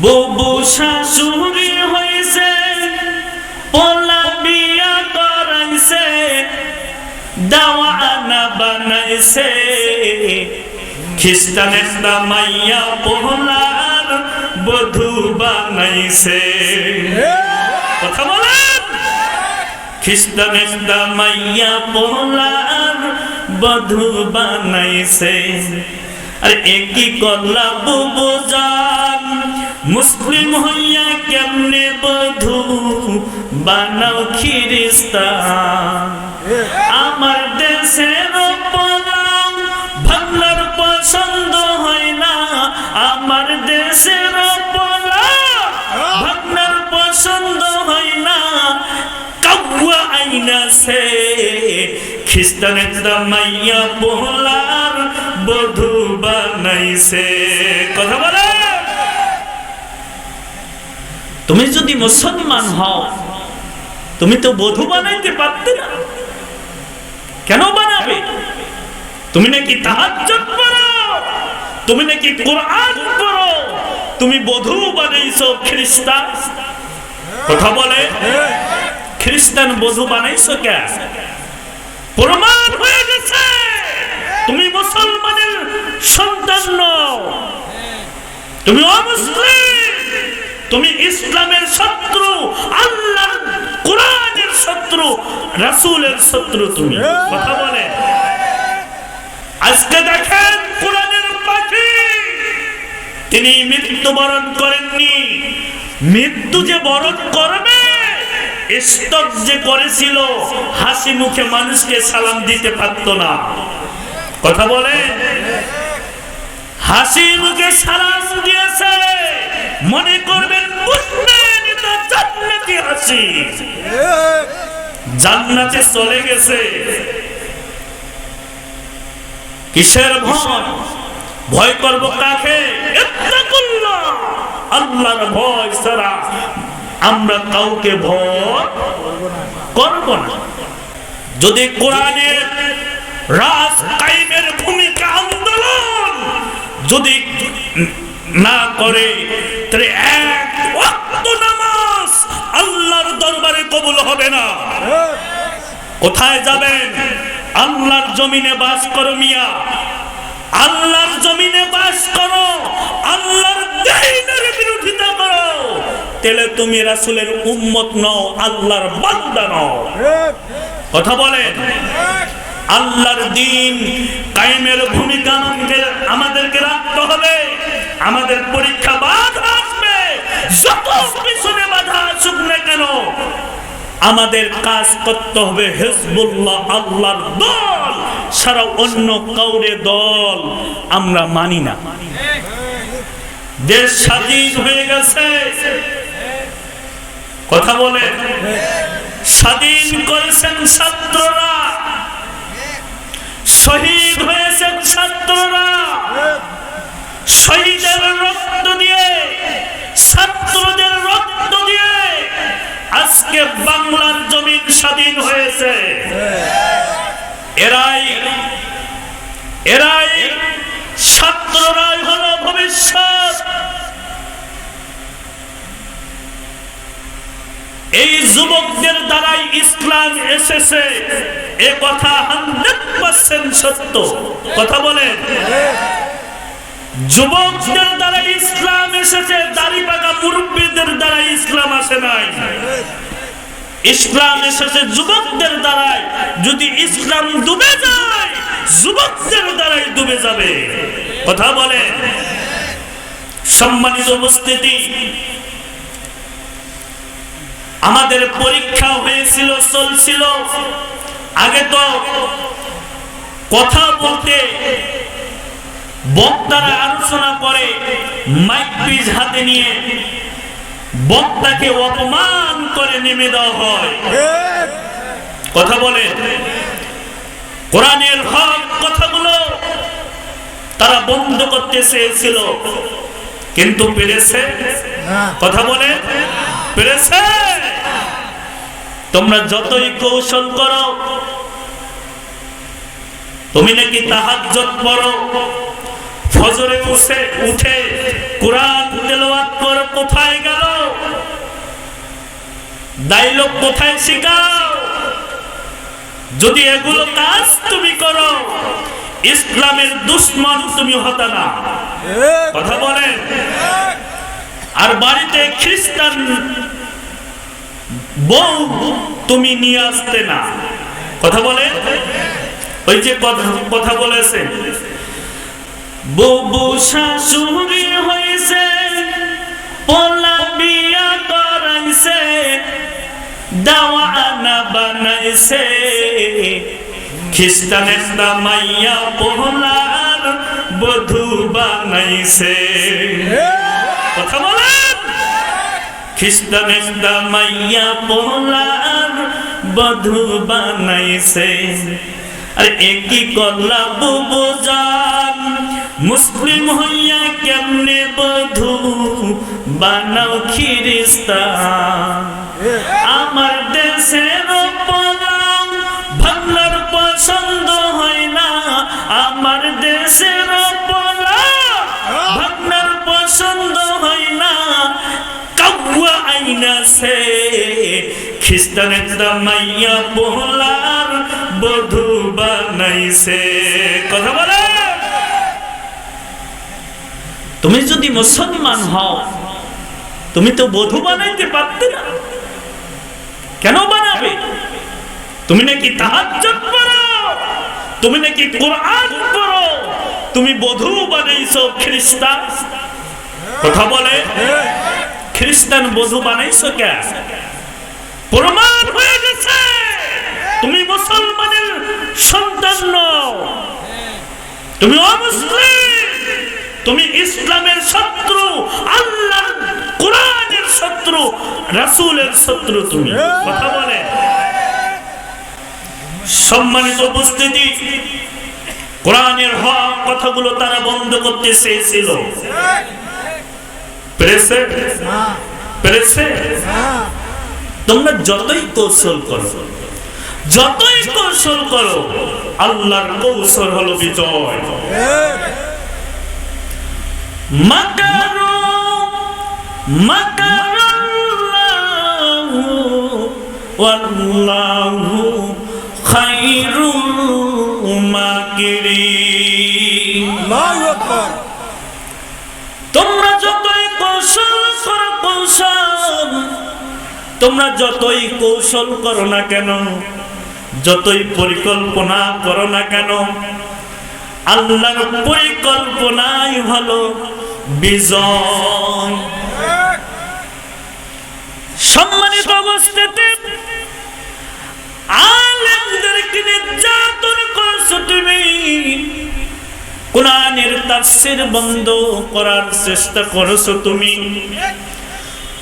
বুবু শাশুড়ি হয়েছে পোলা বিয়া করাইছে, দাওয়ানা বানাইছে। খ্রিস্টান একটা মাইয়া পোলার বধু বানাইছে। কথা বলেন? খ্রিস্টান একটা মাইয়া পোলার বধু বানাইছে। আর একই কল্লা বুবু জান? মুসলিম হইয়া কেমনে বধু? বানাও খ্রিস্টান আমার দেশের পছন্দ হয় না। আমার দেশের পছন্দ হয় না। আইনাছে খ্রিস্টানের মাইয়া পোলার বধু বানাইছে। কথা বলে। তুমি যদি মুসলমান হও, তুমি তো বধু বানাইতে পারতে না। কেন বানাবে? তুমি নাকি তাহাজ্জুদ পড়ো? তুমি নাকি কোরআন পড়ো? তুমি বধু বানাইছো, খ্রিস্টান? কথা বলে। খ্রিস্টান বধূ বানাইছো কে? প্রমাণ হয়ে গেছে। তুমি মুসলমানের সন্তান নও। তুমি অমুসলিম। তুমি ইসলামের শত্রু, আল্লাহর কোরআনের শত্রু, রাসূলের শত্রু তুমি। কথা বলে। আজকে দেখেন কোরআনের পাখি। তিনি মৃত্যুবরণ করেননি। মৃত্যু যে বরণ করবে, স্তব যে করেছিল, হাসি মুখে মানুষকে সালাম দিতে পারত না। কথা বলে। হাসি মুখে সালাম দিয়েছে। মনে করবেন বুঝবেন জান্নাতি চলে গেছে। কিসের ভয়? ভয় করব কাকে? আল্লাহর ভয় ছাড়া আমরা কাউকে ভয় করব না। যদি কোরআনের রাজ কায়েমের ভূমিকা আন্দোলন, যদি না করে, তাহলে এক ওয়াক্ত নামাজ আল্লাহর দরবারে কবুল হবে না। কোথায় যাবেন? আল্লাহর জমিনে বাস করো মিয়া। আল্লাহর জমিনে বাস করো। আল্লাহর দ্বীনের বিরোধিতা করো। তাহলে তুমি রাসূলের উম্মত নও, আল্লাহর বান্দা নও। কথা বলেন? আল্লাহর দিন কায়েমের ভূমিকা আমাদের আমাদেরকে রাখতে হবে। আমাদের পরীক্ষা বাধা আসবে। যত পিছনে বাধা আসুক না কেন, আমাদের কাজ করতে হবে হেজবুল্লাহ আল্লাহর দল। সারা অন্য কাউরে দল আমরা মানি না। দেশ স্বাধীন হয়ে গেছে। কথা বলে। স্বাধীন করেছেন ছাত্ররা। শহীদ হয়েছেন ছাত্ররা। শহীদের রক্ত দিয়ে, ছাত্রদের রক্ত দিয়ে আজকে বাংলার জমিন স্বাধীন হয়েছে। এরাই এরাই ছাত্ররাই হলো ভবিষ্যৎ। এই যুবকদের দ্বারাই ইসলাম এসেছে। এ কথা হান্ড্রেড পার্সেন্ট সত্য। কথা বলেন। যুবকদের দ্বারা ইসলাম এসেছে, দাড়ি পাকা মুরব্বীদের দ্বারা ইসলাম আসে নাই। ইসলাম এসেছে যুবকদের দ্বারাই। যদি ইসলাম ডুবে যায়, যুবকদের দ্বারাই ডুবে যাবে। কথা বলে। সম্মানিত উপস্থিতি, আমাদের পরীক্ষা হয়েছিল, চলছিল। আগে তো কথা বলতে বক্তারা আলোচনা করে মাইক হাতে নিয়ে বক্তাকে অপমান করে নেমে দেওয়া হয়। কথা বলে। কোরআনের হক কথাগুলো তারা বন্ধ করতে চেয়েছিল কিন্তু পেরেছে। কথা বলে। পেরেছে। তোমরা যতই কৌশল করো তুমি নাকি তাহাজ্জত পড়ো। ফজরে উঠে উঠে কোরআন তেলাওয়াত কর, কোথায় গেল? ডাইলগ কোথায় শিখাও? যদি এগুলো কাজ তুমি করো, ইসলামের দুশ্মন তুমি হতা না। কথা বলেন? আর বাড়িতে খ্রিস্টান বউ তুমি নিয়ে আসতে না। কথা বলে ওই যে কথা বলেছে ববু শাশুড়ি হয়েছে পোলা বিয়া করাইছে, দাওয়ানা বানাইছে। খ্রিস্টান একটা মাইয়া পোলার বধু বানাইছে। কথা বলেন? খ্রিস্টান মাইয়া পোলার বধু বানাইছে। আর একই কল্লা বুবু জান মুসলিম হইয়া কেমনে বধু? বানাও খ্রিস্টান আমার দেশের ভান্নার পছন্দ হয় না। আমার দেশের ভান্নার পছন্দ হয় না। কাউয়া আইনাছে খ্রিস্টানের মাইয়া পোলার বধু বানাইছে। কথা বলে তুমি যদি মুসলমান হও, তুমি তো বধু বানাইতে পারতে না। কেন বানাবে? তুমি নাকি তাহাজ্জুদ তুমি নাকি কোরআন তুমি বধু বানাইছো, খ্রিস্টান? কথা বলে। খ্রিস্টান বধু বানাইছো কে? প্রমাণ হয়ে গেছে। তুমি মুসলমানের সন্তান নও। তুমি অমুসলিম। তুমি ইসলামের শত্রু, আল্লাহর কোরআনের শত্রু, রাসূলের শত্রু তুমি। কথা বলে। সম্মানিত উপস্থিতি, কোরআনের হওয়া কথাগুলো তারা বন্ধ করতে চেয়েছিল। তোমরা যতই কৌশল করো, যতই কৌশল করো, আল্লাহর কৌশল হলো বিজয়। তোমরা যতই কৌশল করো কৌশল তোমরা যতই কৌশল করো না কেন যতই পরিকল্পনা করো না কেন আল্লাহর পরিকল্পনাই হলো সম্মানিত অবস্থাতে আলেমদেরকে নির্যাতন করছ তুমি কোরআনের তাফসীর বন্ধ করার চেষ্টা করছ তুমি?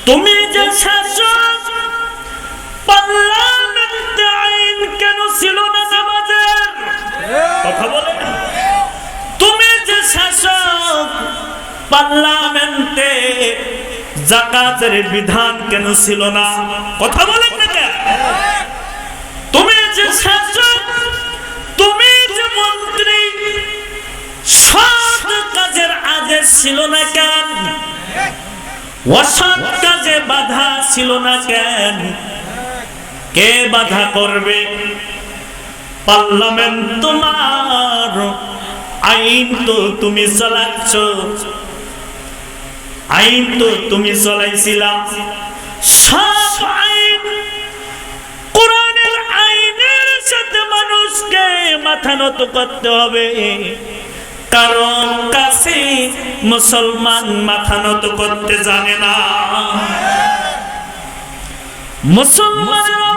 তুমি যে শাসক পার্লামেন্টে পার্লামেন্টে জাকাতের বিধান কেন ছিল না? কথা কেন? তুমি যে শাসক তুমি যে মন্ত্রী, সৎ কাজের আদেশ ছিল না কেন? অসৎ কাজে বাধা ছিল না কেন? কে বাধা করবে? পার্লামেন্ট তোমার আইন তো তুমি চালাচ্ছ। আইন তো তুমি চলাইছিলা। মানুষকে মাথা নত করতে হবে। কারণ কাছে মুসলমান মাথা নত করতে জানে না। মুসলমানেরা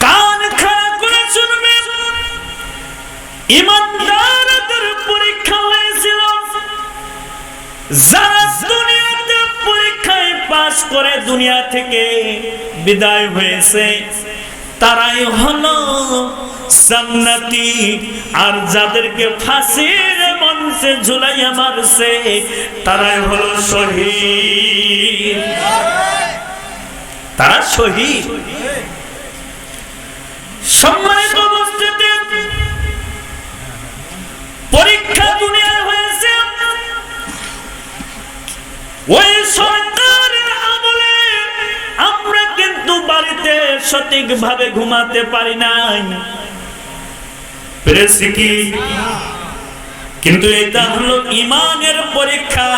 কান খাড়া করে শুনবে। ইমানদারদের যারা দুনিয়াতে পরীক্ষায় পাশ করে দুনিয়া থেকে বিদায় হয়েছে, তারাই হলো জান্নাতি। আর যাদেরকে ফাঁসির মঞ্চে ঝুলাইয়া মারছে, তারাই হলো শহীদ। তারা শহীদ। সম্মানিত ওই সরকারের আমলে আমরা সঠিকভাবে ঘুমাতে পারি নাই। পেরেছি কি? কিন্তু এটা হলো ইমানের পরীক্ষা।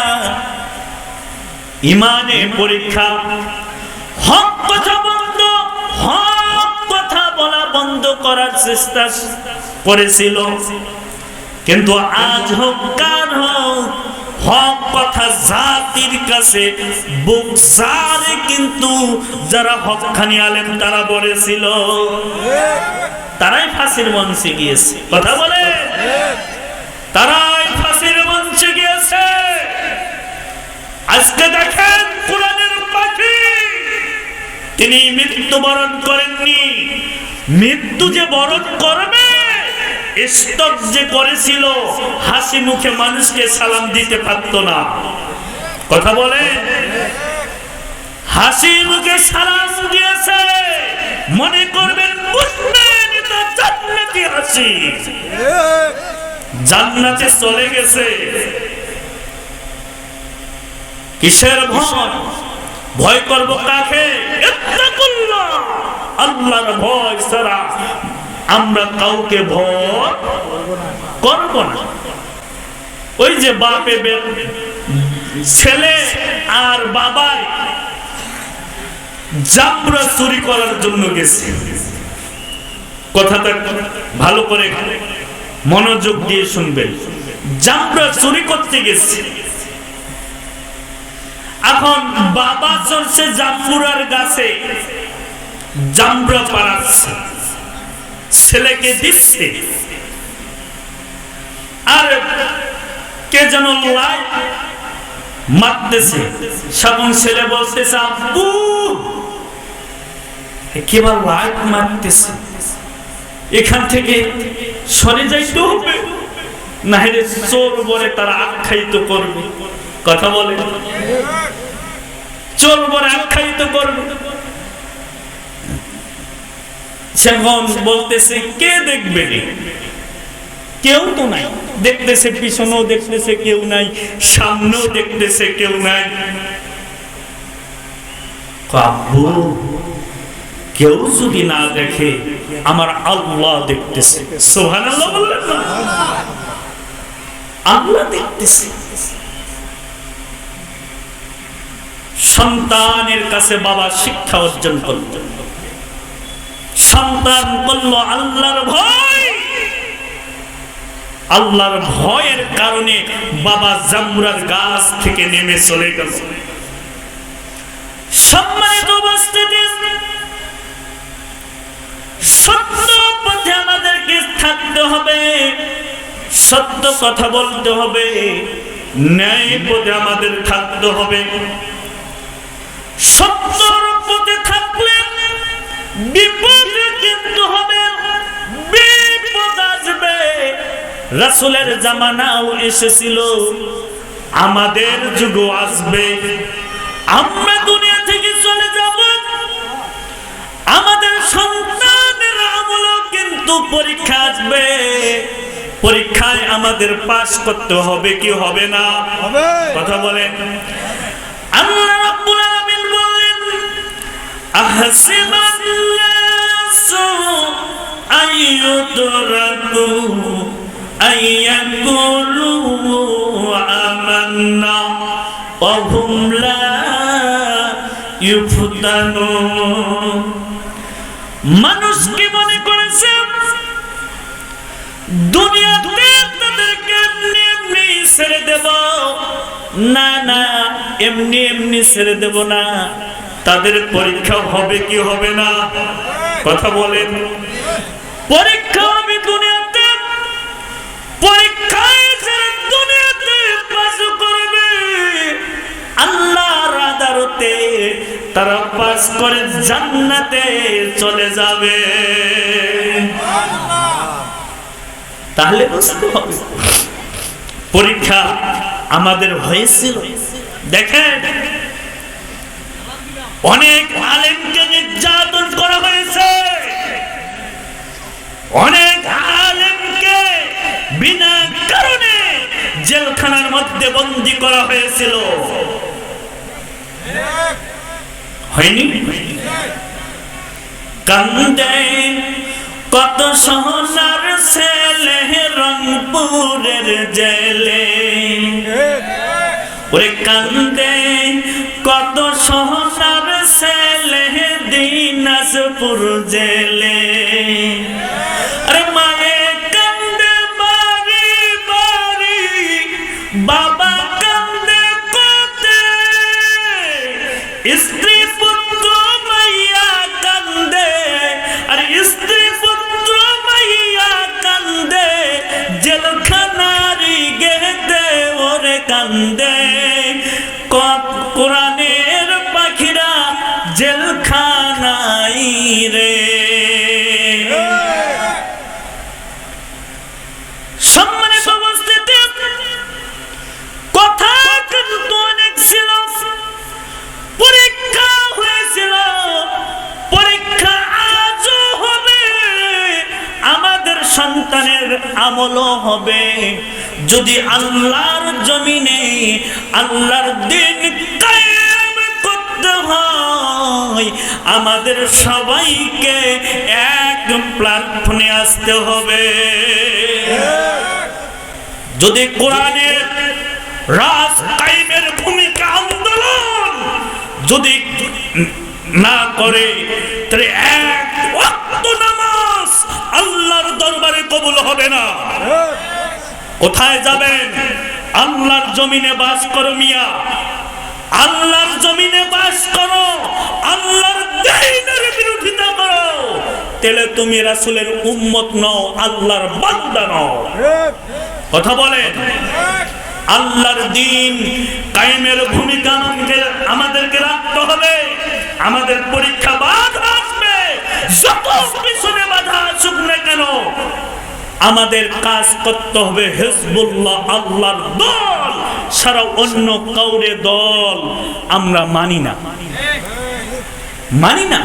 ইমানের পরীক্ষা। হক কথা বন্ধ, হক কথা বলা বন্ধ করার চেষ্টা করেছিল। কিন্তু আজ হোক কার হোক হক কথা জাতির কাছে, বুক সারে কিন্তু যারা হকখানি আলেম তারা বলেছিল। তারাই ফাঁসির মঞ্চে গিয়েছে। কথা বলে? তারাই ফাঁসির মঞ্চে গিয়েছে। আজকে দেখেন কোরআনের পাখি। তিনি মৃত্যুবরণ করেননি। মৃত্যু যে বরণ করবে স্টক যে করেছিল, হাসি মুখে মানুষকে সালাম দিতে পারত না। কথা বলে? হাসি মুখে সালাম দিয়েছে, মনে করবেন বুঝবেন এটা জান্নাতি হাসি। জান্নাতে চলে গেছে। কিসের ভয়? ভয় করব কাকে? আল্লাহর ভয় ছাড়া আমরা কাউকে ভয় করব না। ওই যে বাপে ছেলে আর বাবাই জামরা চুরি করার জন্য গেছে। কথাটা ভালো করে মনোযোগ দিয়ে শুনবেন। জামরা চুরি করতে গেছে। এখন বাবা চলছে জামপুরার গাছে জামরা পাড়াচ্ছে ছেলেকে দিচ্ছে। আর কে যেন মারতেছে। সাবন ছেলে আব্বু কেবল লাইট মারতেছে। এখান থেকে সরে যাইতে হবে না হেরে চোর বলে তারা আখ্যায়িত করবে। কথা বলে। চোর বলে আখ্যায়িত করবে। সেখন বলতেছে, কে দেখবে? কেউ তো নাই। দেখতেছে, পিছনেও দেখতেছে, কেউ নাই, সামনেও দেখতেছে, কেউ নাই। কেউ যদি না দেখে, আমার আল্লাহ দেখতেছে। আল্লাহ দেখতেছে। সন্তানের কাছে বাবা শিক্ষা অর্জন করল সন্তান বলল, আল্লাহর ভয়। আল্লাহর ভয়ের কারণে বাবা জামুরার গাছ থেকে নেমে চলে গেল। সম্মানিত উপস্থিতি, সত্য পথে আমাদেরকে থাকতে হবে, সত্য কথা বলতে হবে, ন্যায় পথে আমাদের থাকতে হবে। সত্যর পথে থাকলে বিপদে কিন্তু হবে বিপদ আসবে। রাসুলের জামানাও এসেছিল আমাদের যুগ আসবে। আমরা দুনিয়া থেকে চলে যাব। আমাদের সন্তানের আমলও কিন্তু পরীক্ষা আসবে। পরীক্ষায় আমাদের পাশ করতে হবে কি হবে না? হবে। কথা বলেন। আল্লাহ রাব্বুল আলামিন বললেন আহসিবান নাসু আইয়ুতরাকু আইয়াকুলু আমান্না ওয়া হুম লা ইফতানুন মানুষ কি মনে করেছে, দুনিয়াতে তাদেরকে এমনি এমনি ছেড়ে দেব। না না, এমনি এমনি ছেড়ে দেব না। তাদের পরীক্ষা হবে কি হবে না? কথা বলেন। পরীক্ষা হবে দুনিয়াতে, পরীক্ষায় যারা দুনিয়াতে পাস করবে, আল্লাহর আদালতে তারা পাস করে জান্নাতে চলে যাবে। তাহলে পরীক্ষা আমাদের হয়েছিল? দেখেন, অনেক আলেমকে নির্যাতন করা হয়েছে। অনেক আলেমকে বিনা কারণে জেলখানার মধ্যে বন্দি করা হয়েছিল। হয়নি? কান্দে কত সোনার ছেলে রংপুরের জেলে। ওরে কান্দে কত ছেলে দিনাজপুর জেলে। আরে মায়ে কান্দে বাড়ি বাড়ি বাবা কান্দে কোতে। স্ত্রী পুত্র মাইয়া কান্দে। আর স্ত্রী পুত্র মাইয়া কান্দে। জেলখানারি গেদে ওরে কান্দে। হবে। যদি আল্লাহর জমিনে আল্লাহর দিন করতে হয়, আমাদের সবাইকে এক প্ল্যাটফর্মে আসতে হবে। যদি কোরআনের রাজ কায়েমের ভূমিকা আন্দোলন যদি না করে, তাহলে এক ওয়াক্ত নামাজ আল্লাহর দরবারে কবুল হবে না। কোথায় যাবেন? আল্লাহর জমিনে বাস করো মিয়া। আল্লাহর জমিনে বাস করো। আল্লাহর দ্বীনের বিরোধিতা করো। তাহলে তুমি রাসূলের উম্মত নও, আল্লাহর বান্দা নও। কথা বলেন? আল্লাহর দিন কায়েমের ভূমিকা আমাদেরকে আমাদেরকে রাখতে হবে। আমাদের পরীক্ষা বাধা আসবে। যত পিছনে বাধা আসুক না কেন আমাদের কাজ করতে হবে হেসবুল্লাহ আল্লাহর দল। সারা অন্য কাউরে দল আমরা মানি না। মানি না?